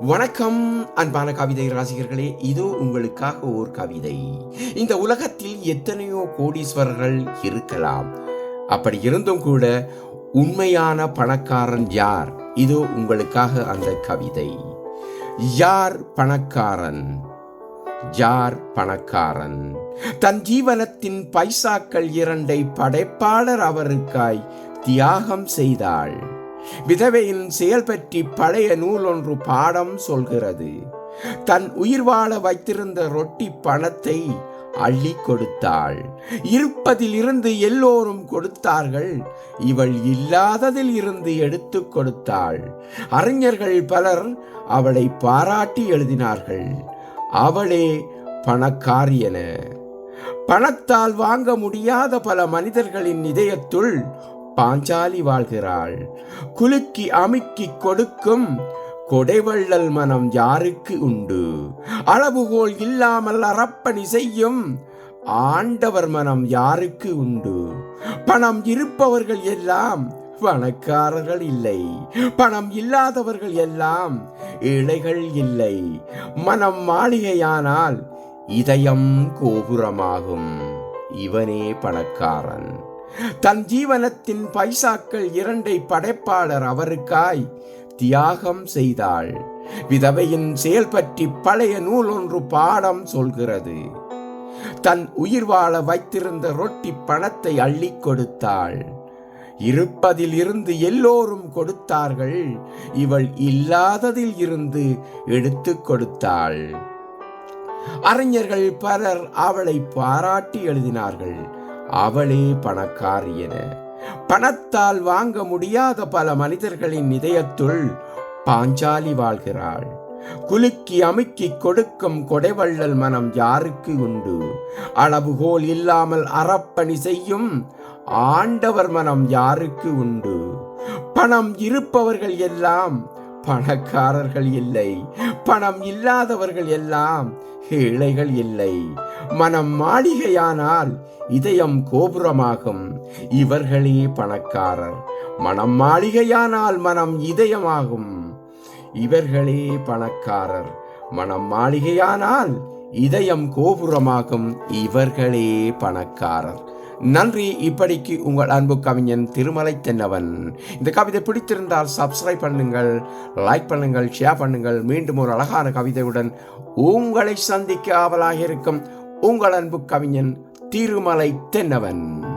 வணக்கம் அன்பான கவிதை ராசிகர்களே. இதோ உங்களுக்காக ஓர் கவிதை. இந்த உலகத்தில் எத்தனையோ கோடீஸ்வரர்கள் இருக்கலாம். அப்படி இருந்தும் கூட உண்மையான பணக்காரன் யார்? இதோ உங்களுக்காக அந்த கவிதை. யார் பணக்காரன்? யார் பணக்காரன்? தன் ஜீவனத்தின் பைசாக்கள் இரண்டை படைப்பாளர் அவருக்காய் தியாகம் செய்தாள். விதவையின் செயல் பற்றி பழைய நூல் ஒன்று பாடம் சொல்கிறது. தன் உயிர் வாழ வைத்திருந்த ரொட்டி பணத்தை அள்ளி கொடுத்தாள். இருப்பதில் இருந்து எல்லோரும் கொடுத்தார்கள். இவள் இல்லாததில் இருந்து எடுத்து கொடுத்தாள். அறிஞர்கள் பலர் அவளை பாராட்டி எழுதினார்கள். அவளே பணக்காரியன. பணத்தால் வாங்க முடியாத பல மனிதர்களின் இதயத்துள் பாஞ்சாலி வாழ்கிறாள். குலுக்கி அமுக்கி கொடுக்கும் கொடைவள்ளல் மனம் யாருக்கு உண்டு? அளவுகோல் இல்லாமல் அறப்பணி செய்யும் ஆண்டவர் மனம் யாருக்கு உண்டு? பணம் இருப்பவர்கள் எல்லாம் பணக்காரர்கள் இல்லை. பணம் இல்லாதவர்கள் எல்லாம் ஏழைகள் இல்லை. மனம் மாளிகையானால் இதயம் கோபுரமாகும். இவனே பணக்காரன். தன் ஜீவனத்தின் பைசாக்கள் இரண்டை படைப்பாளர் அவருக்காய் தியாகம் செய்தாள். விதவையின் செயல் பற்றி பழைய நூல் ஒன்று பாடம் சொல்கிறது. தன் உயிர் வாழ வைத்திருந்த ரொட்டி பணத்தை அள்ளி கொடுத்தாள். இருப்பதில் இருந்து எல்லோரும் கொடுத்தார்கள். இவள் இல்லாததில் இருந்து எடுத்து கொடுத்தாள். அறிஞர்கள் பலர் அவளை பாராட்டி எழுதினார்கள். அவளே பணக்காரி என. பணத்தால் வாங்க முடியாத பல மனிதர்களின் இதயத்துள் பாஞ்சாலி வாழ்கிறாள். குலுக்கி அமுக்கி கொடுக்கும் கொடைவள்ளல் மனம் யாருக்கு உண்டு? அளவுகோல் இல்லாமல் அறப்பணி செய்யும் ஆண்டவர் மனம் யாருக்கு உண்டு? பணம் இருப்பவர்கள் எல்லாம் பணக்காரர்கள் இல்லை. பணம் இல்லாதவர்கள் எல்லாம் ஏழைகள் இல்லை. மனம் மாளிகையானால் இதயம் கோபுரமாகும். இவர்களே பணக்காரர். மனம் மாளிகையானால் மனம் இதயமாகும். இவர்களே பணக்காரர். மனம் மாளிகையானால் இதயம் கோபுரமாகும். இவர்களே பணக்காரர். நன்றி. இப்படிக்கு உங்கள் அன்பு கவிஞன் திருமலை தென்னவன். இந்த கவிதை பிடித்திருந்தால் சப்ஸ்கிரைப் பண்ணுங்கள் லைக் பண்ணுங்கள் ஷேர் பண்ணுங்கள். மீண்டும் ஒரு அழகான கவிதையுடன் உங்களை சந்திக்க ஆவலாக இருக்கும் உங்கள் அன்பு கவிஞன் திருமலை தென்னவன்.